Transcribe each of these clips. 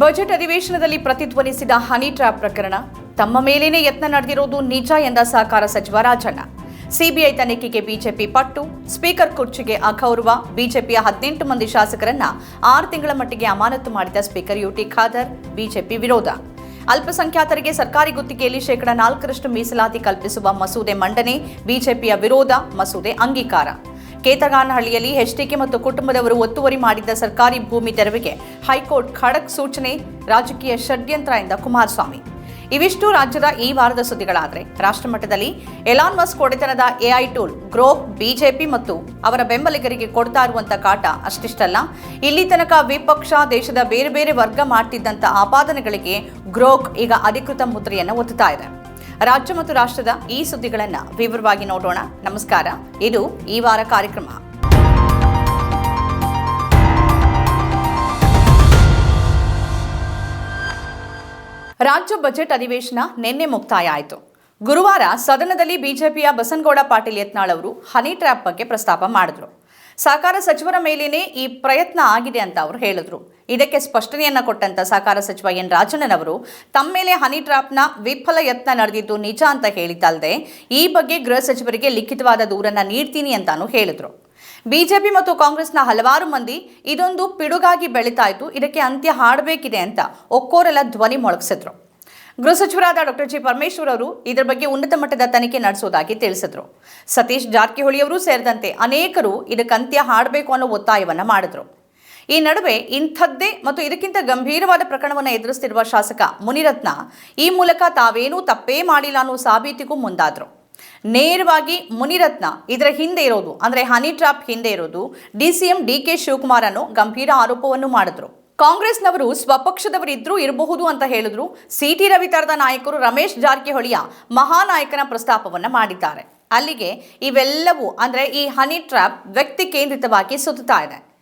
Budget ಅಧಿವೇಶನದಲ್ಲಿ ಪ್ರತಿಧ್ವನಿಸಿದ honey trap ಪ್ರಕರಣ, ತಮ್ಮ ಮೇಲೇನೇ ಯತ್ನ ನಡೆದಿರೋದು ನಿಜ ಎಂದ ಸಹಕಾರ ಸಚಿವ ರಾಜಣ್ಣ. ಸಿಬಿಐ ತನಿಖೆಗೆ ಬಿಜೆಪಿ ಪಟ್ಟು, ಸ್ಪೀಕರ್ ಕುರ್ಚಿಗೆ ಅಗೌರವ ಬಿಜೆಪಿಯ ಹದಿನೆಂಟು ಮಂದಿ ಶಾಸಕರನ್ನ ಆರು ತಿಂಗಳ ಮಟ್ಟಿಗೆ ಅಮಾನತು ಮಾಡಿದ ಸ್ಪೀಕರ್ ಯುಟಿ ಖಾದರ್, ಬಿಜೆಪಿ ವಿರೋಧ. ಅಲ್ಪಸಂಖ್ಯಾತರಿಗೆ ಸರ್ಕಾರಿ ಗುತ್ತಿಗೆಯಲ್ಲಿ ಶೇಕಡಾ ನಾಲ್ಕರಷ್ಟು ಮೀಸಲಾತಿ ಕಲ್ಪಿಸುವ ಮಸೂದೆ ಮಂಡನೆ, ಬಿಜೆಪಿಯ ವಿರೋಧ, ಮಸೂದೆ ಅಂಗೀಕಾರ. ಕೇತಗಾನಹಳ್ಳಿಯಲ್ಲಿ ಎಚ್ಡಿಕೆ ಮತ್ತು ಕುಟುಂಬದವರು ಒತ್ತುವರಿ ಮಾಡಿದ್ದ ಸರ್ಕಾರಿ ಭೂಮಿ ತೆರವಿಗೆ ಹೈಕೋರ್ಟ್ ಖಡಕ್ ಸೂಚನೆ, ರಾಜಕೀಯ ಷಡ್ಯಂತ್ರ ಎಂದ ಕುಮಾರಸ್ವಾಮಿ. ಇವಿಷ್ಟು ರಾಜ್ಯದ ಈ ವಾರದ ಸುದ್ದಿಗಳಾದರೆ, ರಾಷ್ಟ್ರಮಟ್ಟದಲ್ಲಿ ಎಲಾನ್ ಮಸ್ಕ್ ಒಡೆತನದ ಎಐ ಟೂಲ್ ಗ್ರೋಪ್ ಬಿಜೆಪಿ ಮತ್ತು ಅವರ ಬೆಂಬಲಿಗರಿಗೆ ಕೊಡ್ತಾ ಇರುವಂತ ಕಾಟ ಅಷ್ಟಿಷ್ಟಲ್ಲ. ಇಲ್ಲಿ ತನಕ ವಿಪಕ್ಷ ದೇಶದ ಬೇರೆ ಬೇರೆ ವರ್ಗ ಮಾಡ್ತಿದ್ದಂಥ ಆಪಾದನೆಗಳಿಗೆ ಗ್ರೋಕ್ ಈಗ ಅಧಿಕೃತ ಮುದ್ರೆಯನ್ನು ಒತ್ತುತ್ತಾ ಇದೆ. ರಾಜ್ಯ ಮತ್ತು ರಾಷ್ಟ್ರದ ಈ ಸುದ್ದಿಗಳನ್ನು ವಿವರವಾಗಿ ನೋಡೋಣ. ನಮಸ್ಕಾರ. ಇದು ಈ ವಾರ ಕಾರ್ಯಕ್ರಮ. ರಾಜ್ಯ ಬಜೆಟ್ ಅಧಿವೇಶನ ನಿನ್ನೆ ಮುಕ್ತಾಯ ಆಯಿತು. ಗುರುವಾರ ಸದನದಲ್ಲಿ ಬಿಜೆಪಿಯ ಬಸನಗೌಡ ಪಾಟೀಲ್ ಯತ್ನಾಳ್ ಅವರು ಹನಿ ಟ್ರ್ಯಾಪ್ ಬಗ್ಗೆ ಪ್ರಸ್ತಾಪ ಮಾಡಿದ್ರು. ಸಹಕಾರ ಸಚಿವರ ಮೇಲೇನೆ ಈ ಪ್ರಯತ್ನ ಆಗಿದೆ ಅಂತ ಅವರು ಹೇಳಿದ್ರು. ಇದಕ್ಕೆ ಸ್ಪಷ್ಟನೆಯನ್ನ ಕೊಟ್ಟಂತ ಸಹಕಾರ ಸಚಿವ ಎನ್ ರಾಜಣ್ಣನವರು, ತಮ್ಮ ಮೇಲೆ ಹನಿ ಟ್ರ್ಯಾಪ್ನ ವಿಫಲ ಯತ್ನ ನಡೆದಿದ್ದು ನಿಜ ಅಂತ ಹೇಳಿದ್ದಲ್ಲದೆ ಈ ಬಗ್ಗೆ ಗೃಹ ಸಚಿವರಿಗೆ ಲಿಖಿತವಾದ ದೂರನ್ನ ನೀಡ್ತೀನಿ ಅಂತಾನು ಹೇಳಿದ್ರು. ಬಿಜೆಪಿ ಮತ್ತು ಕಾಂಗ್ರೆಸ್ನ ಹಲವಾರು ಮಂದಿ ಇದೊಂದು ಪಿಡುಗಾಗಿ ಬೆಳೀತಾ ಇತ್ತು, ಇದಕ್ಕೆ ಅಂತ್ಯ ಹಾಡಬೇಕಿದೆ ಅಂತ ಒಕ್ಕೋರೆಲ್ಲ ಧ್ವನಿ ಮೊಳಗಿಸಿದ್ರು. ಗೃಹ ಸಚಿವರಾದ ಡಾಕ್ಟರ್ ಜಿ ಪರಮೇಶ್ವರ್ ಅವರು ಇದರ ಬಗ್ಗೆ ಉನ್ನತ ಮಟ್ಟದ ತನಿಖೆ ನಡೆಸೋದಾಗಿ ತಿಳಿಸಿದ್ರು. ಸತೀಶ್ ಜಾರಕಿಹೊಳಿ ಅವರು ಸೇರಿದಂತೆ ಅನೇಕರು ಇದಕ್ಕೆ ಅಂತ್ಯ ಹಾಡಬೇಕು ಅನ್ನೋ ಒತ್ತಾಯವನ್ನು ಮಾಡಿದ್ರು. ಈ ನಡುವೆ ಇಂಥದ್ದೇ ಮತ್ತು ಇದಕ್ಕಿಂತ ಗಂಭೀರವಾದ ಪ್ರಕರಣವನ್ನು ಎದುರಿಸುತ್ತಿರುವ ಶಾಸಕ ಮುನಿರತ್ನ ಈ ಮೂಲಕ ತಾವೇನೂ ತಪ್ಪೇ ಮಾಡಿಲ್ಲ ಅನ್ನೋ ಸಾಬೀತಿಗೂ ಮುಂದಾದರು. ನೇರವಾಗಿ ಮುನಿರತ್ನ ಇದರ ಹಿಂದೆ ಇರೋದು, ಅಂದರೆ ಹನಿ ಟ್ರಾಪ್ ಹಿಂದೆ ಇರೋದು ಡಿಸಿಎಂ ಡಿ ಕೆ ಶಿವಕುಮಾರ್ ಅನ್ನೋ ಗಂಭೀರ ಆರೋಪವನ್ನು ಮಾಡಿದ್ರು. ಕಾಂಗ್ರೆಸ್ನವರು ಸ್ವಪಕ್ಷದವರಿದ್ರೂ ಇರಬಹುದು ಅಂತ ಹೇಳಿದ್ರು. ಸಿಟಿ ರವಿ ತರದ ನಾಯಕರು ರಮೇಶ್ ಜಾರಕಿಹೊಳಿಯ ಮಹಾನಾಯಕನ ಪ್ರಸ್ತಾಪವನ್ನು ಮಾಡಿದ್ದಾರೆ. ಅಲ್ಲಿಗೆ ಇವೆಲ್ಲವೂ ಅಂದ್ರೆ ಈ ಹನಿ ಟ್ರಾಪ್ ವ್ಯಕ್ತಿ ಕೇಂದ್ರಿತವಾಗಿ ಸುತ್ತಾ ಇದೆ.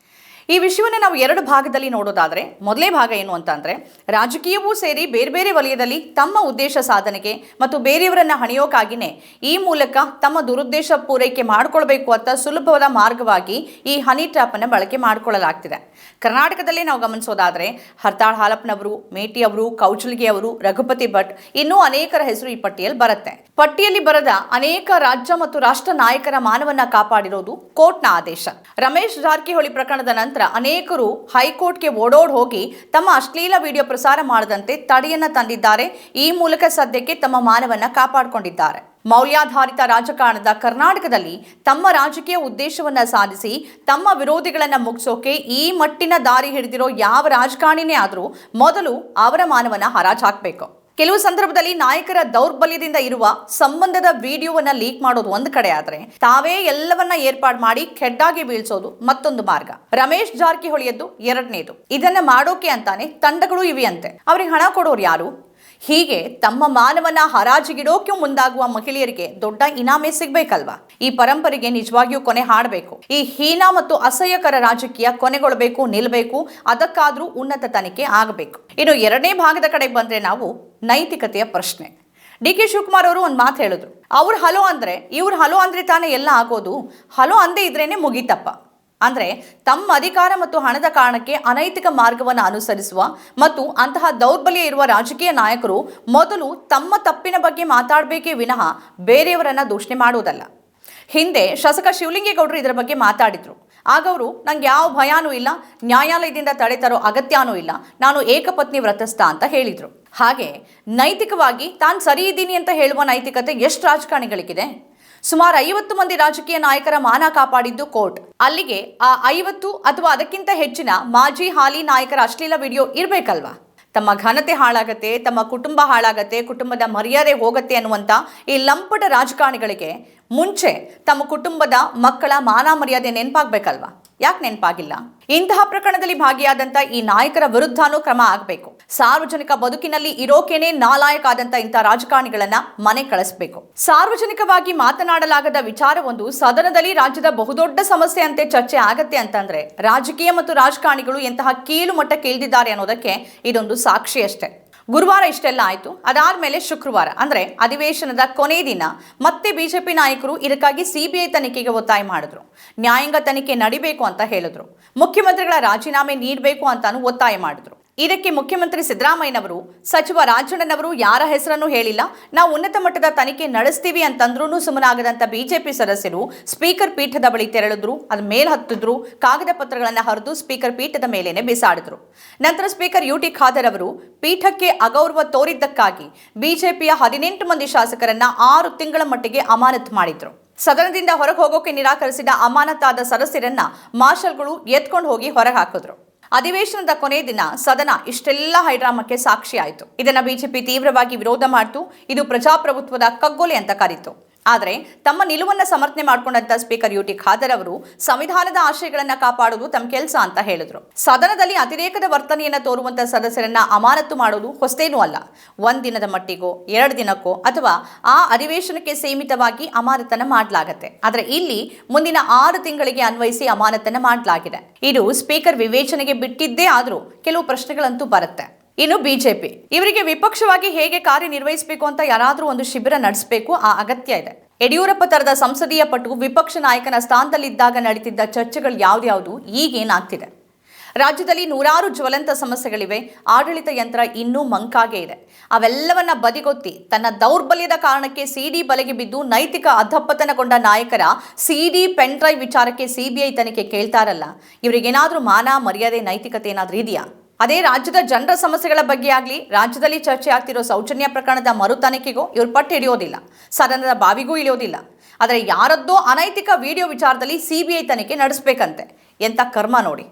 ಈ ವಿಷಯವನ್ನು ನಾವು ಎರಡು ಭಾಗದಲ್ಲಿ ನೋಡೋದಾದರೆ, ಮೊದಲೇ ಭಾಗ ಏನು ಅಂತಂದರೆ ರಾಜಕೀಯವೂ ಸೇರಿ ಬೇರೆ ಬೇರೆ ವಲಯದಲ್ಲಿ ತಮ್ಮ ಉದ್ದೇಶ ಸಾಧನೆಗೆ ಮತ್ತು ಬೇರೆಯವರನ್ನು ಹಣಿಯೋಕ್ಕಾಗಿಯೇ ಈ ಮೂಲಕ ತಮ್ಮ ದುರುದ್ದೇಶ ಪೂರೈಕೆ ಮಾಡಿಕೊಳ್ಬೇಕು ಅಂತ ಸುಲಭವಾದ ಮಾರ್ಗವಾಗಿ ಈ ಹನಿ ಟ್ರ್ಯಾಪನ್ನು ಬಳಕೆ ಮಾಡಿಕೊಳ್ಳಲಾಗ್ತಿದೆ. ಕರ್ನಾಟಕದಲ್ಲಿ ನಾವು ಗಮನಿಸೋದಾದರೆ, ಹರ್ತಾಳ್ ಹಾಲಪ್ಪನವರು, ಮೇಟಿ ಅವರು, ಕೌಚಲ್ಗಿ ಅವರು, ರಘುಪತಿ ಭಟ್ ಇನ್ನೂ ಅನೇಕರ ಹೆಸರು ಈ ಪಟ್ಟಿಯಲ್ಲಿ ಬರುತ್ತೆ. ಪಟ್ಟಿಯಲ್ಲಿ ಬರದ ಅನೇಕ ರಾಜ್ಯ ಮತ್ತು ರಾಷ್ಟ್ರ ನಾಯಕರ ಮಾನವನ್ನ ಕಾಪಾಡಿರೋದು ಕೋರ್ಟ್ನ ಆದೇಶ. ರಮೇಶ್ ಜಾರಕಿಹೊಳಿ ಪ್ರಕರಣದ ನಂತರ ಅನೇಕರು ಹೈಕೋರ್ಟ್ಗೆ ಓಡೋಡ್ ಹೋಗಿ ತಮ್ಮ ಅಶ್ಲೀಲ ವಿಡಿಯೋ ಪ್ರಸಾರ ಮಾಡದಂತೆ ತಡೆಯನ್ನ ತಂದಿದ್ದಾರೆ. ಈ ಮೂಲಕ ಸದ್ಯಕ್ಕೆ ತಮ್ಮ ಮಾನವನ್ನ ಕಾಪಾಡಿಕೊಂಡಿದ್ದಾರೆ. ಮೌಲ್ಯಾಧಾರಿತ ರಾಜಕಾರಣದ ಕರ್ನಾಟಕದಲ್ಲಿ ತಮ್ಮ ರಾಜಕೀಯ ಉದ್ದೇಶವನ್ನ ಸಾಧಿಸಿ ತಮ್ಮ ವಿರೋಧಿಗಳನ್ನ ಮುಗಿಸೋಕೆ ಈ ಮಟ್ಟಿನ ದಾರಿ ಹಿಡಿದಿರೋ ಯಾವ ರಾಜಕಾರಣಿನೇ ಆದರೂ ಮೊದಲು ಅವರ ಮಾನವನ ಹರಾಜ್ ಹಾಕಬೇಕು ಕೆಲವು ಸಂದರ್ಭದಲ್ಲಿ ನಾಯಕರ ದೌರ್ಬಲ್ಯದಿಂದ ಇರುವ ಸಂಬಂಧದ ವಿಡಿಯೋವನ್ನ ಲೀಕ್ ಮಾಡೋದು ಒಂದು ಕಡೆ ಆದ್ರೆ ತಾವೇ ಎಲ್ಲವನ್ನ ಏರ್ಪಾಡು ಮಾಡಿ ಕೆಡ್ಡಾಗಿ ಬೀಳ್ಸೋದು ಮತ್ತೊಂದು ಮಾರ್ಗ. ರಮೇಶ್ ಜಾರಕಿಹೊಳಿಯದ್ದು ಎರಡನೇದು. ಇದನ್ನ ಮಾಡೋಕೆ ಅಂತಾನೆ ತಂಡಗಳು ಇವೆಯಂತೆ. ಅವ್ರಿಗೆ ಹಣ ಕೊಡೋರು ಯಾರು? ಹೀಗೆ ತಮ್ಮ ಮಾನವನ ಹರಾಜಿಗಿಡೋಕೆ ಮುಂದಾಗುವ ಮಹಿಳೆಯರಿಗೆ ದೊಡ್ಡ ಇನಾಮೆ ಸಿಗ್ಬೇಕಲ್ವಾ? ಈ ಪರಂಪರೆಗೆ ನಿಜವಾಗಿಯೂ ಕೊನೆ ಹಾಡಬೇಕು. ಈ ಹೀನ ಮತ್ತು ಅಸಹ್ಯಕರ ರಾಜಕೀಯ ಕೊನೆಗೊಳ್ಳಬೇಕು ನಿಲ್ಲಬೇಕು ಅದಕ್ಕಾದ್ರೂ ಉನ್ನತ ತನಿಖೆ ಆಗಬೇಕು. ಇನ್ನು ಎರಡನೇ ಭಾಗದ ಕಡೆ ಬಂದ್ರೆ ನಾವು ನೈತಿಕತೆಯ ಪ್ರಶ್ನೆ. ಡಿ ಕೆ ಶಿವಕುಮಾರ್ ಅವರು ಒಂದು ಮಾತು ಹೇಳಿದ್ರು. ಅವ್ರು ಹಲೋ ಅಂದ್ರೆ, ಇವ್ರು ಹಲೋ ಅಂದ್ರೆ ತಾನೇ ಎಲ್ಲ ಆಗೋದು? ಹಲೋ ಅಂದೇ ಇದ್ರೇನೆ ಮುಗೀತಪ್ಪ. ಅಂದ್ರೆ ತಮ್ಮ ಅಧಿಕಾರ ಮತ್ತು ಹಣದ ಕಾರಣಕ್ಕೆ ಅನೈತಿಕ ಮಾರ್ಗವನ್ನು ಅನುಸರಿಸುವ ಮತ್ತು ಅಂತಹ ದೌರ್ಬಲ್ಯ ಇರುವ ರಾಜಕೀಯ ನಾಯಕರು ಮೊದಲು ತಮ್ಮ ತಪ್ಪಿನ ಬಗ್ಗೆ ಮಾತಾಡಬೇಕೇ ವಿನಃ ಬೇರೆಯವರನ್ನ ದೂಷಣೆ ಮಾಡುವುದಲ್ಲ. ಹಿಂದೆ ಶಾಸಕ ಶಿವಲಿಂಗೇಗೌಡರು ಇದರ ಬಗ್ಗೆ ಮಾತಾಡಿದ್ರು. ಆಗ ಅವರು, ನಂಗೆ ಯಾವ ಭಯಾನೂ ಇಲ್ಲ, ನ್ಯಾಯಾಲಯದಿಂದ ತಡೆ ತರೋ ಅಗತ್ಯನೂ ಇಲ್ಲ, ನಾನು ಏಕಪತ್ನಿ ವ್ರತಸ್ಥ ಅಂತ ಹೇಳಿದರು. ಹಾಗೆ ನೈತಿಕವಾಗಿ ತಾನು ಸರಿ ಇದ್ದೀನಿ ಅಂತ ಹೇಳುವ ನೈತಿಕತೆ ಎಷ್ಟು ರಾಜಕಾರಣಿಗಳಿಗಿದೆ? ಸುಮಾರು ಐವತ್ತು ಮಂದಿ ರಾಜಕೀಯ ನಾಯಕರ ಮಾನ ಕಾಪಾಡಿದ್ದು ಕೋರ್ಟ್. ಅಲ್ಲಿಗೆ ಆ ಐವತ್ತು ಅಥವಾ ಅದಕ್ಕಿಂತ ಹೆಚ್ಚಿನ ಮಾಜಿ ಹಾಲಿ ನಾಯಕರ ಅಶ್ಲೀಲ ವಿಡಿಯೋ ಇರಬೇಕಲ್ವಾ? ತಮ್ಮ ಘನತೆ ಹಾಳಾಗತ್ತೆ, ತಮ್ಮ ಕುಟುಂಬ ಹಾಳಾಗತ್ತೆ, ಕುಟುಂಬದ ಮರ್ಯಾದೆ ಹೋಗತ್ತೆ ಅನ್ನುವಂಥ ಈ ಲಂಪಟ ರಾಜಕಾರಣಿಗಳಿಗೆ ಮುಂಚೆ ತಮ್ಮ ಕುಟುಂಬದ ಮಕ್ಕಳ ಮಾನ ಮರ್ಯಾದೆ ನೆನಪಾಗ್ಬೇಕಲ್ವಾ? ಯಾಕೆ ನೆನಪಾಗಿಲ್ಲ? ಇಂತಹ ಪ್ರಕರಣದಲ್ಲಿ ಭಾಗಿಯಾದಂತ ಈ ನಾಯಕರ ವಿರುದ್ಧನೂ ಕ್ರಮ ಆಗಬೇಕು. ಸಾರ್ವಜನಿಕ ಬದುಕಿನಲ್ಲಿ ಇರೋಕೆನೆ ನಾಲಾಯಕ ಆದಂತ ಇಂಥ ರಾಜಕಾರಣಿಗಳನ್ನ ಮನೆ ಕಳಿಸಬೇಕು. ಸಾರ್ವಜನಿಕವಾಗಿ ಮಾತನಾಡಲಾಗದ ವಿಚಾರವೊಂದು ಸದನದಲ್ಲಿ ರಾಜ್ಯದ ಬಹುದೊಡ್ಡ ಸಮಸ್ಯೆ ಅಂತೆ ಚರ್ಚೆ ಆಗತ್ತೆ ಅಂತಂದ್ರೆ, ರಾಜಕೀಯ ಮತ್ತು ರಾಜಕಾರಣಿಗಳು ಎಂತಹ ಕೀಳು ಮಟ್ಟಕ್ಕೆ ಇಳಿದಿದ್ದಾರೆ ಅನ್ನೋದಕ್ಕೆ ಇದೊಂದು ಸಾಕ್ಷಿ ಅಷ್ಟೇ. ಗುರುವಾರ ಇಷ್ಟೆಲ್ಲ ಆಯಿತು. ಅದಾದ್ಮೇಲೆ ಶುಕ್ರವಾರ, ಅಂದರೆ ಅಧಿವೇಶನದ ಕೊನೆ ದಿನ ಮತ್ತೆ ಬಿಜೆಪಿ ನಾಯಕರು ಇದಕ್ಕಾಗಿ ಸಿಬಿಐ ತನಿಖೆಗೆ ಒತ್ತಾಯ ಮಾಡಿದ್ರು. ನ್ಯಾಯಾಂಗ ತನಿಖೆ ನಡಿಬೇಕು ಅಂತ ಹೇಳಿದ್ರು. ಮುಖ್ಯಮಂತ್ರಿಗಳ ರಾಜೀನಾಮೆ ನೀಡಬೇಕು ಅಂತಾನು ಒತ್ತಾಯ ಮಾಡಿದ್ರು. ಇದಕ್ಕೆ ಮುಖ್ಯಮಂತ್ರಿ ಸಿದ್ದರಾಮಯ್ಯನವರು, ಸಚಿವ ರಾಜಣ್ಣನವರು ಯಾರ ಹೆಸರನ್ನು ಹೇಳಿಲ್ಲ. ನಾವು ಉನ್ನತ ಮಟ್ಟದ ತನಿಖೆ ನಡೆಸ್ತೀವಿ ಅಂತಂದ್ರೂ ಸುಮ್ಮನಾಗದಂಥ ಬಿಜೆಪಿ ಸದಸ್ಯರು ಸ್ಪೀಕರ್ ಪೀಠದ ಬಳಿ ತೆರಳಿದ್ರು, ಅದ ಮೇಲೆ ಹತ್ತಿದ್ರು, ಕಾಗದ ಪತ್ರಗಳನ್ನು ಹರಿದು ಸ್ಪೀಕರ್ ಪೀಠದ ಮೇಲೇನೆ ಬಿಸಾಡಿದ್ರು. ನಂತರ ಸ್ಪೀಕರ್ ಯು ಟಿ ಖಾದರ್ ಅವರು ಪೀಠಕ್ಕೆ ಅಗೌರವ ತೋರಿದ್ದಕ್ಕಾಗಿ ಬಿಜೆಪಿಯ ಹದಿನೆಂಟು ಮಂದಿ ಶಾಸಕರನ್ನ ಆರು ತಿಂಗಳ ಮಟ್ಟಿಗೆ ಅಮಾನತು ಮಾಡಿದ್ರು. ಸದನದಿಂದ ಹೊರಗೆ ಹೋಗೋಕೆ ನಿರಾಕರಿಸಿದ ಅಮಾನತಾದ ಸದಸ್ಯರನ್ನ ಮಾರ್ಷಲ್ಗಳು ಎತ್ಕೊಂಡು ಹೋಗಿ ಹೊರಗೆ ಹಾಕಿದ್ರು. ಅಧಿವೇಶನದ ಕೊನೆ ದಿನ ಸದನ ಇಷ್ಟೆಲ್ಲ ಹೈಡ್ರಾಮಕ್ಕೆ ಸಾಕ್ಷಿಯಾಯಿತು ಇದನ್ನು ಬಿಜೆಪಿ ತೀವ್ರವಾಗಿ ವಿರೋಧ ಮಾಡಿತು. ಇದು ಪ್ರಜಾಪ್ರಭುತ್ವದ ಕಗ್ಗೊಲೆ ಅಂತ ಕರೀತು. ಆದರೆ ತಮ್ಮ ನಿಲುವನ್ನು ಸಮರ್ಥನೆ ಮಾಡಿಕೊಂಡಂತ ಸ್ಪೀಕರ್ ಯು ಟಿ ಖಾದರ್ ಅವರು ಸಂವಿಧಾನದ ಆಶಯಗಳನ್ನು ಕಾಪಾಡುವುದು ತಮ್ಮ ಕೆಲಸ ಅಂತ ಹೇಳಿದರು. ಸದನದಲ್ಲಿ ಅತಿರೇಕದ ವರ್ತನೆಯನ್ನು ತೋರುವಂತಹ ಸದಸ್ಯರನ್ನ ಅಮಾನತು ಮಾಡೋದು ಹೊಸ್ತೇನೂ ಅಲ್ಲ. ಒಂದಿನದ ದಿನದ ಮಟ್ಟಿಗೋ, ಎರಡು ದಿನಕ್ಕೋ ಅಥವಾ ಆ ಅಧಿವೇಶನಕ್ಕೆ ಸೀಮಿತವಾಗಿ ಅಮಾನತನ ಮಾಡಲಾಗತ್ತೆ. ಆದರೆ ಇಲ್ಲಿ ಮುಂದಿನ ಆರು ತಿಂಗಳಿಗೆ ಅನ್ವಯಿಸಿ ಅಮಾನತನ ಮಾಡಲಾಗಿದೆ. ಇದು ಸ್ಪೀಕರ್ ವಿವೇಚನೆಗೆ ಬಿಟ್ಟಿದ್ದೇ ಆದರೂ ಕೆಲವು ಪ್ರಶ್ನೆಗಳಂತೂ ಬರುತ್ತೆ. ಇನ್ನು ಬಿಜೆಪಿ. ಇವರಿಗೆ ವಿಪಕ್ಷವಾಗಿ ಹೇಗೆ ಕಾರ್ಯನಿರ್ವಹಿಸಬೇಕು ಅಂತ ಯಾರಾದರೂ ಒಂದು ಶಿಬಿರ ನಡೆಸಬೇಕು ಆ ಅಗತ್ಯ ಇದೆ. ಯಡಿಯೂರಪ್ಪ ತರದ ಸಂಸದೀಯ ಪಟು ವಿಪಕ್ಷ ನಾಯಕನ ಸ್ಥಾನದಲ್ಲಿದ್ದಾಗ ನಡೀತಿದ್ದ ಚರ್ಚೆಗಳು ಯಾವ್ದ್ಯಾವುದು ಈಗೇನಾಗ್ತಿದೆ. ರಾಜ್ಯದಲ್ಲಿ ನೂರಾರು ಜ್ವಲಂತ ಸಮಸ್ಯೆಗಳಿವೆ. ಆಡಳಿತ ಯಂತ್ರ ಇನ್ನೂ ಮಂಕಾಗೆ ಇದೆ. ಅವೆಲ್ಲವನ್ನ ಬದಿಗೊತ್ತಿ ತನ್ನ ದೌರ್ಬಲ್ಯದ ಕಾರಣಕ್ಕೆ ಸಿಡಿ ಬಲೆಗೆ ಬಿದ್ದು ನೈತಿಕ ಅಧಪ್ಪತನಗೊಂಡ ನಾಯಕರ ಸಿಡಿ ಪೆನ್ ಡ್ರೈವ್ ವಿಚಾರಕ್ಕೆ ಸಿಬಿಐ ತನಿಖೆ ಕೇಳ್ತಾರಲ್ಲ ಇವರಿಗೇನಾದರೂ ಮಾನ ಮರ್ಯಾದೆ ನೈತಿಕತೆ ಏನಾದರೂ ಇದೆಯಾ? ಅದೇ ರಾಜ್ಯದ ಜನರ ಸಮಸ್ಯೆಗಳ ಬಗ್ಗೆ ಆಗಲಿ, ರಾಜ್ಯದಲ್ಲಿ ಚರ್ಚೆ ಆಗ್ತಿರೋ ಸೌಜನ್ಯ ಪ್ರಕರಣದ ಮರು ತನಿಖೆಗೂ ಇವರು ಪಟ್ಟು ಹಿಡಿಯೋದಿಲ್ಲ, ಸದನದ ಬಾವಿಗೂ ಇಳಿಯೋದಿಲ್ಲ. ಆದರೆ ಯಾರದ್ದೋ ಅನೈತಿಕ ವಿಡಿಯೋ ವಿಚಾರದಲ್ಲಿ ಸಿಬಿಐ ತನಿಖೆ ನಡೆಸಬೇಕಂತೆ ಎಂಥ ಕರ್ಮ ನೋಡಿ.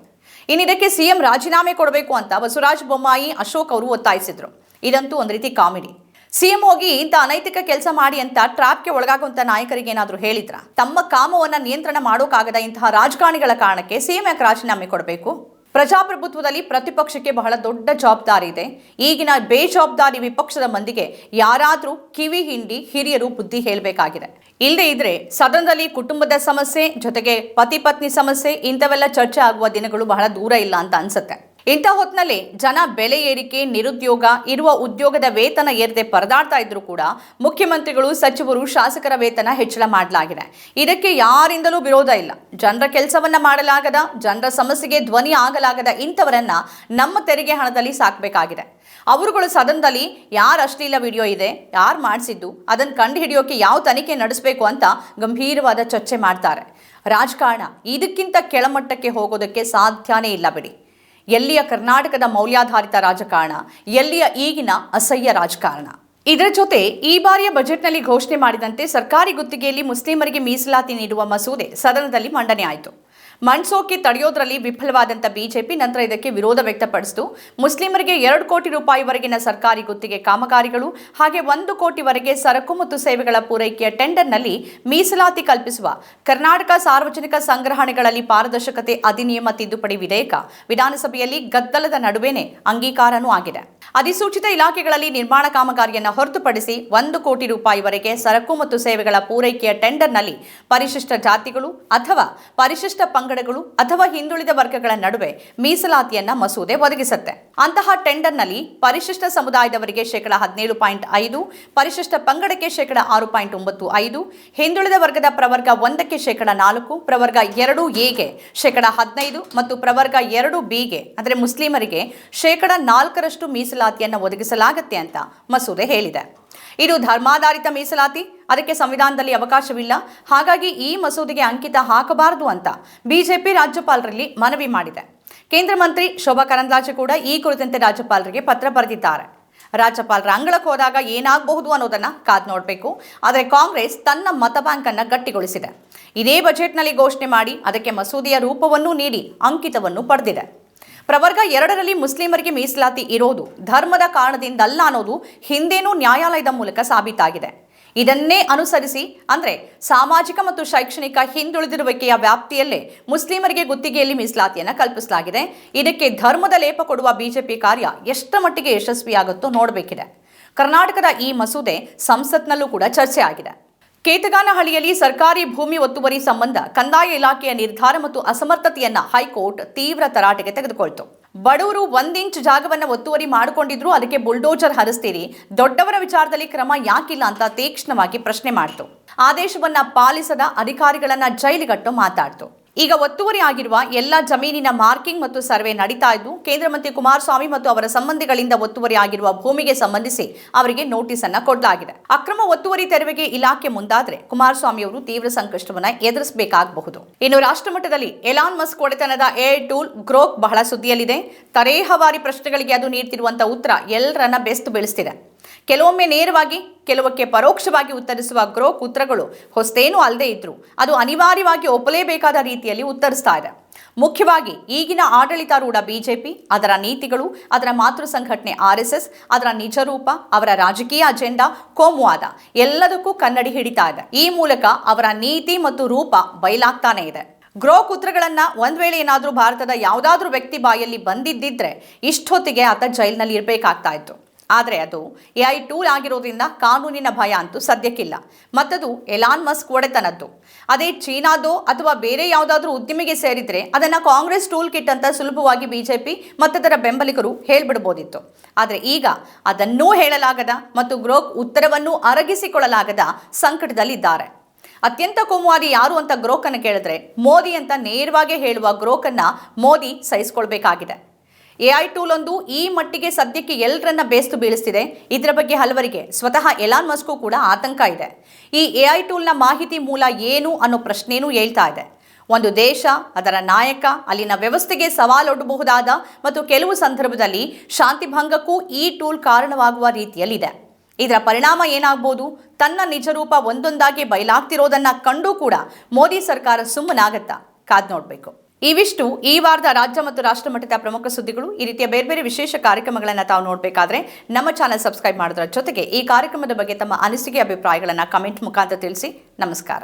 ಇನ್ನಿದಕ್ಕೆ ಸಿಎಂ ರಾಜೀನಾಮೆ ಕೊಡಬೇಕು ಅಂತ ಬಸವರಾಜ ಬೊಮ್ಮಾಯಿ, ಅಶೋಕ್ ಅವರು ಒತ್ತಾಯಿಸಿದ್ರು. ಇದಂತೂ ಒಂದು ರೀತಿ ಕಾಮಿಡಿ. ಸಿಎಂ ಹೋಗಿ ಇಂಥ ಅನೈತಿಕ ಕೆಲಸ ಮಾಡಿ ಅಂತ ಟ್ರಾಪ್ಗೆ ಒಳಗಾಗುವಂತ ನಾಯಕರಿಗೆ ಏನಾದರೂ ಹೇಳಿದ್ರ? ತಮ್ಮ ಕಾಮವನ್ನ ನಿಯಂತ್ರಣ ಮಾಡೋಕ್ಕಾಗದ ಇಂತಹ ರಾಜಕಾರಣಿಗಳ ಕಾರಣಕ್ಕೆ ಸಿಎಂ ಯಾಕೆ ರಾಜೀನಾಮೆ ಕೊಡಬೇಕು? ಪ್ರಜಾಪ್ರಭುತ್ವದಲ್ಲಿ ಪ್ರತಿಪಕ್ಷಕ್ಕೆ ಬಹಳ ದೊಡ್ಡ ಜವಾಬ್ದಾರಿ ಇದೆ. ಈಗಿನ ಬೇಜವಾಬ್ದಾರಿ ವಿಪಕ್ಷದ ಮಂದಿಗೆ ಯಾರಾದರೂ ಕಿವಿ ಹಿಂಡಿ ಹಿರಿಯರು ಬುದ್ಧಿ ಹೇಳಬೇಕಾಗಿದೆ. ಇಲ್ಲದೇ ಇದ್ರೆ ಸದನದಲ್ಲಿ ಕುಟುಂಬದ ಸಮಸ್ಯೆ, ಜೊತೆಗೆ ಪತಿ ಪತ್ನಿ ಸಮಸ್ಯೆ, ಇಂಥವೆಲ್ಲ ಚರ್ಚೆ ಆಗುವ ದಿನಗಳು ಬಹಳ ದೂರ ಇಲ್ಲ ಅಂತ ಅನ್ಸುತ್ತೆ. ಇಂಥ ಹೊತ್ತಿನಲ್ಲಿ ಜನ ಬೆಲೆ ಏರಿಕೆ, ನಿರುದ್ಯೋಗ, ಇರುವ ಉದ್ಯೋಗದ ವೇತನ ಏರದೆ ಪರದಾಡ್ತಾ ಇದ್ರು ಕೂಡ ಮುಖ್ಯಮಂತ್ರಿಗಳು, ಸಚಿವರು, ಶಾಸಕರ ವೇತನ ಹೆಚ್ಚಳ ಮಾಡಲಾಗಿದೆ. ಇದಕ್ಕೆ ಯಾರಿಂದಲೂ ವಿರೋಧ ಇಲ್ಲ. ಜನರ ಕೆಲಸವನ್ನ ಮಾಡಲಾಗದ, ಜನರ ಸಮಸ್ಯೆಗೆ ಧ್ವನಿ ಆಗಲಾಗದ ಇಂಥವರನ್ನ ನಮ್ಮ ತೆರಿಗೆ ಹಣದಲ್ಲಿ ಸಾಕಬೇಕಾಗಿದೆ. ಅವರುಗಳು ಸದನದಲ್ಲಿ, ಯಾರ ಅಶ್ಲೀಲ ವಿಡಿಯೋ ಇದೆ? ಯಾರು ಮಾಡಿಸಿದ್ದು? ಅದನ್ನು ಕಂಡು ಹಿಡಿಯೋಕೆ ಯಾವ ತನಿಖೆ ನಡೆಸಬೇಕು? ಅಂತ ಗಂಭೀರವಾದ ಚರ್ಚೆ ಮಾಡ್ತಾರೆ. ರಾಜಕಾರಣ, ಇದಕ್ಕಿಂತ ಕೆಳಮಟ್ಟಕ್ಕೆ ಹೋಗೋದಕ್ಕೆ ಸಾಧ್ಯನೇ ಇಲ್ಲ ಬಿಡಿ. ಎಲ್ಲಿಯ ಕರ್ನಾಟಕದ ಮೌಲ್ಯಾಧಾರಿತ ರಾಜಕಾರಣ, ಎಲ್ಲಿಯ ಈಗಿನ ಅಸಹ್ಯ ರಾಜಕಾರಣ. ಇದರ ಜೊತೆ ಈ ಬಾರಿಯ ಬಜೆಟ್ನಲ್ಲಿ ಘೋಷಣೆ ಮಾಡಿದಂತೆ ಸರ್ಕಾರಿ ಗುತ್ತಿಗೆಯಲ್ಲಿ ಮುಸ್ಲಿಮರಿಗೆ ಮೀಸಲಾತಿ ನೀಡುವ ಮಸೂದೆ ಸದನದಲ್ಲಿ ಮಂಡನೆ ಆಯಿತು. ಮಣ್ಸೋಕೆ ತಡೆಯೋದ್ರಲ್ಲಿ ವಿಫಲವಾದಂಥ ಬಿಜೆಪಿ ನಂತರ ಇದಕ್ಕೆ ವಿರೋಧ ವ್ಯಕ್ತಪಡಿಸಿತು. ಮುಸ್ಲಿಮರಿಗೆ ಎರಡು ಕೋಟಿ ರೂಪಾಯಿವರೆಗಿನ ಸರ್ಕಾರಿ ಗುತ್ತಿಗೆ ಕಾಮಗಾರಿಗಳು ಹಾಗೆ ಒಂದು ಕೋಟಿವರೆಗೆ ಸರಕು ಮತ್ತು ಸೇವೆಗಳ ಪೂರೈಕೆಯ ಟೆಂಡರ್ನಲ್ಲಿ ಮೀಸಲಾತಿ ಕಲ್ಪಿಸುವ. ಕರ್ನಾಟಕ ಸಾರ್ವಜನಿಕ ಸಂಗ್ರಹಣೆಗಳಲ್ಲಿ ಪಾರದರ್ಶಕತೆ ಅಧಿನಿಯಮ ತಿದ್ದುಪಡಿ ವಿಧೇಯಕ. ವಿಧಾನಸಭೆಯಲ್ಲಿ ಗದ್ದಲದ ನಡುವೆನೇ ಅಂಗೀಕಾರನೂ ಆಗಿದೆ. ಅಧಿಸೂಚಿತ ಇಲಾಖೆಗಳಲ್ಲಿ ನಿರ್ಮಾಣ ಕಾಮಗಾರಿಯನ್ನು ಹೊರತುಪಡಿಸಿ ಒಂದು ಕೋಟಿ ರೂಪಾಯಿವರೆಗೆ ಸರಕು ಮತ್ತು ಸೇವೆಗಳ ಪೂರೈಕೆಯ ಟೆಂಡರ್ನಲ್ಲಿ ಪರಿಶಿಷ್ಟ ಜಾತಿಗಳು ಅಥವಾ ಪರಿಶಿಷ್ಟ ಪಂಗಡಗಳು ಅಥವಾ ಹಿಂದುಳಿದ ವರ್ಗಗಳ ನಡುವೆ ಮೀಸಲಾತಿಯನ್ನ ಮಸೂದೆ ಒದಗಿಸುತ್ತೆ. ಅಂತಹ ಟೆಂಡರ್ನಲ್ಲಿ ಪರಿಶಿಷ್ಟ ಸಮುದಾಯದವರಿಗೆ ಶೇಕಡ ಹದಿನೇಳು ಪಾಯಿಂಟ್ ಐದು, ಪರಿಶಿಷ್ಟ ಪಂಗಡಕ್ಕೆ ಶೇಕಡ ಆರು ಪಾಯಿಂಟ್ ಒಂಬತ್ತು ಐದು, ಹಿಂದುಳಿದ ವರ್ಗದ ಪ್ರವರ್ಗ ಒಂದಕ್ಕೆ ಶೇಕಡ ನಾಲ್ಕು, ಪ್ರವರ್ಗ ಎರಡು ಎಗೆ ಶೇಕಡ ಹದಿನೈದು ಮತ್ತು ಪ್ರವರ್ಗ ಎರಡು ಬಿಗೆ, ಅಂದರೆ ಮುಸ್ಲಿಮರಿಗೆ ಶೇಕಡ ನಾಲ್ಕರಷ್ಟು ಮೀಸಲಾತಿಯನ್ನು ಒದಗಿಸಲಾಗತ್ತೆ ಅಂತ ಮಸೂದೆ ಹೇಳಿದೆ. ಇದು ಧರ್ಮಾಧಾರಿತ ಮೀಸಲಾತಿ, ಅದಕ್ಕೆ ಸಂವಿಧಾನದಲ್ಲಿ ಅವಕಾಶವಿಲ್ಲ. ಹಾಗಾಗಿ ಈ ಮಸೂದೆಗೆ ಅಂಕಿತ ಹಾಕಬಾರದು ಅಂತ ಬಿಜೆಪಿ ರಾಜ್ಯಪಾಲರಲ್ಲಿ ಮನವಿ ಮಾಡಿದೆ. ಕೇಂದ್ರ ಮಂತ್ರಿ ಶೋಭಾ ಕರಂದ್ಲಾಜೆ ಕೂಡ ಈ ಕುರಿತಂತೆ ರಾಜ್ಯಪಾಲರಿಗೆ ಪತ್ರ ಬರೆದಿದ್ದಾರೆ. ರಾಜ್ಯಪಾಲರ ಅಂಗಳಕ್ಕೆ ಹೋದಾಗ ಏನಾಗಬಹುದು ಅನ್ನೋದನ್ನ ಕಾದ್ ನೋಡಬೇಕು. ಆದರೆ ಕಾಂಗ್ರೆಸ್ ತನ್ನ ಮತ ಬ್ಯಾಂಕ್ ಅನ್ನ ಗಟ್ಟಿಗೊಳಿಸಿದೆ. ಇದೇ ಬಜೆಟ್ನಲ್ಲಿ ಘೋಷಣೆ ಮಾಡಿ ಅದಕ್ಕೆ ಮಸೂದೆಯ ರೂಪವನ್ನೂ ನೀಡಿ ಅಂಕಿತವನ್ನು ಪಡೆದಿದೆ. ಪ್ರವರ್ಗ ಎರಡರಲ್ಲಿ ಮುಸ್ಲಿಮರಿಗೆ ಮೀಸಲಾತಿ ಇರೋದು ಧರ್ಮದ ಕಾರಣದಿಂದಲ್ಲ ಅನ್ನೋದು ಹಿಂದೇನೂ ನ್ಯಾಯಾಲಯದ ಮೂಲಕ ಸಾಬೀತಾಗಿದೆ. ಇದನ್ನೇ ಅನುಸರಿಸಿ, ಅಂದರೆ ಸಾಮಾಜಿಕ ಮತ್ತು ಶೈಕ್ಷಣಿಕ ಹಿಂದುಳಿದಿರುವಿಕೆಯ ವ್ಯಾಪ್ತಿಯಲ್ಲೇ ಮುಸ್ಲಿಮರಿಗೆ ಗುತ್ತಿಗೆಯಲ್ಲಿ ಮೀಸಲಾತಿಯನ್ನು ಕಲ್ಪಿಸಲಾಗಿದೆ. ಇದಕ್ಕೆ ಧರ್ಮದ ಲೇಪ ಕೊಡುವ ಬಿಜೆಪಿ ಕಾರ್ಯ ಎಷ್ಟರ ಮಟ್ಟಿಗೆ ಯಶಸ್ವಿಯಾಗುತ್ತೋ ನೋಡಬೇಕಿದೆ. ಕರ್ನಾಟಕದ ಈ ಮಸೂದೆ ಸಂಸತ್ನಲ್ಲೂ ಕೂಡ ಚರ್ಚೆ ಆಗಿದೆ ಕೇತಗಾನಹಳ್ಳಿಯಲ್ಲಿ ಸರ್ಕಾರಿ ಭೂಮಿ ಒತ್ತುವರಿ ಸಂಬಂಧ ಕಂದಾಯ ಇಲಾಖೆಯ ನಿರ್ಧಾರ ಮತ್ತು ಅಸಮರ್ಥತೆಯನ್ನ ಹೈಕೋರ್ಟ್ ತೀವ್ರ ತರಾಟೆಗೆ ತೆಗೆದುಕೊಳ್ತು. ಬಡವರು ಒಂದಿಂಚು ಜಾಗವನ್ನ ಒತ್ತುವರಿ ಮಾಡಿಕೊಂಡಿದ್ರು, ಅದಕ್ಕೆ ಬುಲ್ಡೋಜರ್ ಹರಿಸ್ತೀರಿ, ದೊಡ್ಡವರ ವಿಚಾರದಲ್ಲಿ ಕ್ರಮ ಯಾಕಿಲ್ಲ ಅಂತ ತೀಕ್ಷ್ಣವಾಗಿ ಪ್ರಶ್ನೆ ಮಾಡ್ತು. ಆದೇಶವನ್ನ ಪಾಲಿಸದ ಅಧಿಕಾರಿಗಳನ್ನ ಜೈಲಿಗಟ್ಟು ಮಾತಾಡ್ತು. ಈಗ ಒತ್ತುವರಿ ಆಗಿರುವ ಎಲ್ಲ ಜಮೀನಿನ ಮಾರ್ಕಿಂಗ್ ಮತ್ತು ಸರ್ವೆ ನಡೀತಾ ಇದ್ದು, ಕೇಂದ್ರ ಮಂತ್ರಿ ಕುಮಾರಸ್ವಾಮಿ ಮತ್ತು ಅವರ ಸಂಬಂಧಿಗಳಿಂದ ಒತ್ತುವರಿ ಆಗಿರುವ ಭೂಮಿಗೆ ಸಂಬಂಧಿಸಿ ಅವರಿಗೆ ನೋಟಿಸ್ ಅನ್ನ ಕೊಡಲಾಗಿದೆ. ಅಕ್ರಮ ಒತ್ತುವರಿ ತೆರವಿಗೆ ಇಲಾಖೆ ಮುಂದಾದರೆ ಕುಮಾರಸ್ವಾಮಿ ಅವರು ತೀವ್ರ ಸಂಕಷ್ಟವನ್ನ ಎದುರಿಸಬೇಕಾಗಬಹುದು. ಇನ್ನು ರಾಷ್ಟ್ರಮಟ್ಟದಲ್ಲಿ ಎಲಾನ್ ಮಸ್ಕ್ ಒಡೆತನದ ಎ ಟೂಲ್ ಗ್ರೋಕ್ ಬಹಳ ಸುದ್ದಿಯಲ್ಲಿದೆ. ತರೇಹವಾರಿ ಪ್ರಶ್ನೆಗಳಿಗೆ ಅದು ನೀಡ್ತಿರುವಂತಹ ಉತ್ತರ ಎಲ್ಲರನ್ನ ಬೆಸ್ತು ಬೆಳೆಸ್ತಿದೆ. ಕೆಲವೊಮ್ಮೆ ನೇರವಾಗಿ, ಕೆಲವಕ್ಕೆ ಪರೋಕ್ಷವಾಗಿ ಉತ್ತರಿಸುವ ಗ್ರೋಕ್ ಉತ್ತರಗಳು ಹೊಸ್ತೇನೂ ಅಲ್ಲದೆ ಇದ್ರು. ಅದು ಅನಿವಾರ್ಯವಾಗಿ ಒಪ್ಪಲೇಬೇಕಾದ ರೀತಿಯಲ್ಲಿ ಉತ್ತರಿಸ್ತಾ ಇದೆ. ಮುಖ್ಯವಾಗಿ, ಈಗಿನ ಆಡಳಿತಾರೂಢ ಬಿಜೆಪಿ, ಅದರ ನೀತಿಗಳು, ಅದರ ಮಾತೃ ಸಂಘಟನೆ ಆರ್ಎಸ್ಎಸ್ ಅದರ ನಿಜ ರೂಪ ಅವರ ರಾಜಕೀಯ ಅಜೆಂಡಾ ಕೋಮುವಾದ. ಎಲ್ಲದಕ್ಕೂ ಕನ್ನಡಿ ಹಿಡಿತಾ ಇದೆ. ಈ ಮೂಲಕ ಅವರ ನೀತಿ ಮತ್ತು ರೂಪ ಬಯಲಾಗ್ತಾನೆ ಇದೆ. ಗ್ರೋ ಉತ್ತರಗಳನ್ನ ಒಂದ್ ವೇಳೆ ಏನಾದರೂ ಭಾರತದ ಯಾವುದಾದ್ರೂ ವ್ಯಕ್ತಿ ಬಾಯಲ್ಲಿ ಬಂದಿದ್ದಿದ್ರೆ ಇಷ್ಟೊತ್ತಿಗೆ ಆತ ಜೈಲಿನಲ್ಲಿ ಇರಬೇಕಾಗ್ತಾ ಇತ್ತು. ಆದರೆ ಅದು ಎ ಐ ಟೂಲ್ ಆಗಿರೋದ್ರಿಂದ ಕಾನೂನಿನ ಭಯ ಅಂತೂ ಸದ್ಯಕ್ಕಿಲ್ಲ. ಮತ್ತದು ಎಲಾನ್ ಮಸ್ಕ್ ಒಡೆತನದ್ದು. ಅದೇ ಚೀನಾದೋ ಅಥವಾ ಬೇರೆ ಯಾವುದಾದ್ರೂ ಉದ್ದಿಮೆಗೆ ಸೇರಿದ್ರೆ ಅದನ್ನು ಕಾಂಗ್ರೆಸ್ ಟೂಲ್ ಕಿಟ್ ಅಂತ ಸುಲಭವಾಗಿ ಬಿಜೆಪಿ ಮತ್ತದರ ಬೆಂಬಲಿಗರು ಹೇಳ್ಬಿಡ್ಬೋದಿತ್ತು. ಆದರೆ ಈಗ ಅದನ್ನೂ ಹೇಳಲಾಗದ ಮತ್ತು ಗ್ರೋಕ್ ಉತ್ತರವನ್ನೂ ಅರಗಿಸಿಕೊಳ್ಳಲಾಗದ ಸಂಕಟದಲ್ಲಿದ್ದಾರೆ. ಅತ್ಯಂತ ಕೋಮುವಾದಿ ಯಾರು ಅಂತ ಗ್ರೋಕನ್ನು ಕೇಳಿದ್ರೆ ಮೋದಿ ಅಂತ ನೇರವಾಗಿ ಹೇಳುವ ಗ್ರೋಕನ್ನು ಮೋದಿ ಸಹಿಸಿಕೊಳ್ಬೇಕಾಗಿದೆ. ಎಐ ಟೂಲ್ ಒಂದು ಈ ಮಟ್ಟಿಗೆ ಸದ್ಯಕ್ಕೆ ಎಲ್ಲರನ್ನ ಬೇಸ್ತು ಬೀಳಿಸ್ತಿದೆ. ಇದರ ಬಗ್ಗೆ ಹಲವರಿಗೆ ಸ್ವತಃ ಎಲಾನ್ ಮಸ್ಕು ಕೂಡ ಆತಂಕ ಇದೆ. ಈ ಎಐ ಟೂಲ್ನ ಮಾಹಿತಿ ಮೂಲ ಏನು ಅನ್ನೋ ಪ್ರಶ್ನೆನೂ ಹೇಳ್ತಾ ಇದೆ. ಒಂದು ದೇಶ, ಅದರ ನಾಯಕ, ಅಲ್ಲಿನ ವ್ಯವಸ್ಥೆಗೆ ಸವಾಲೊಡ್ಡಬಹುದಾದ ಮತ್ತು ಕೆಲವು ಸಂದರ್ಭದಲ್ಲಿ ಶಾಂತಿ ಭಂಗಕ್ಕೂ ಈ ಟೂಲ್ ಕಾರಣವಾಗುವ ರೀತಿಯಲ್ಲಿದೆ. ಇದರ ಪರಿಣಾಮ ಏನಾಗ್ಬೋದು? ತನ್ನ ನಿಜರೂಪ ಒಂದೊಂದಾಗಿ ಬಯಲಾಗ್ತಿರೋದನ್ನ ಕಂಡು ಕೂಡ ಮೋದಿ ಸರ್ಕಾರ ಸುಮ್ಮನಾಗತ್ತಾ? ಕಾದ್ ನೋಡಬೇಕು. ಇವಿಷ್ಟು ಈ ವಾರದ ರಾಜ್ಯ ಮತ್ತು ರಾಷ್ಟ್ರ ಮಟ್ಟದ ಪ್ರಮುಖ ಸುದ್ದಿಗಳು. ಈ ರೀತಿಯ ಬೇರೆ ಬೇರೆ ವಿಶೇಷ ಕಾರ್ಯಕ್ರಮಗಳನ್ನು ತಾವು ನೋಡಬೇಕಾದ್ರೆ ನಮ್ಮ ಚಾನಲ್ ಸಬ್ಸ್ಕ್ರೈಬ್ ಮಾಡೋದ್ರ ಜೊತೆಗೆ ಈ ಕಾರ್ಯಕ್ರಮದ ಬಗ್ಗೆ ತಮ್ಮ ಅನಿಸಿಕೆ ಅಭಿಪ್ರಾಯಗಳನ್ನು ಕಮೆಂಟ್ ಮುಖಾಂತರ ತಿಳಿಸಿ. ನಮಸ್ಕಾರ.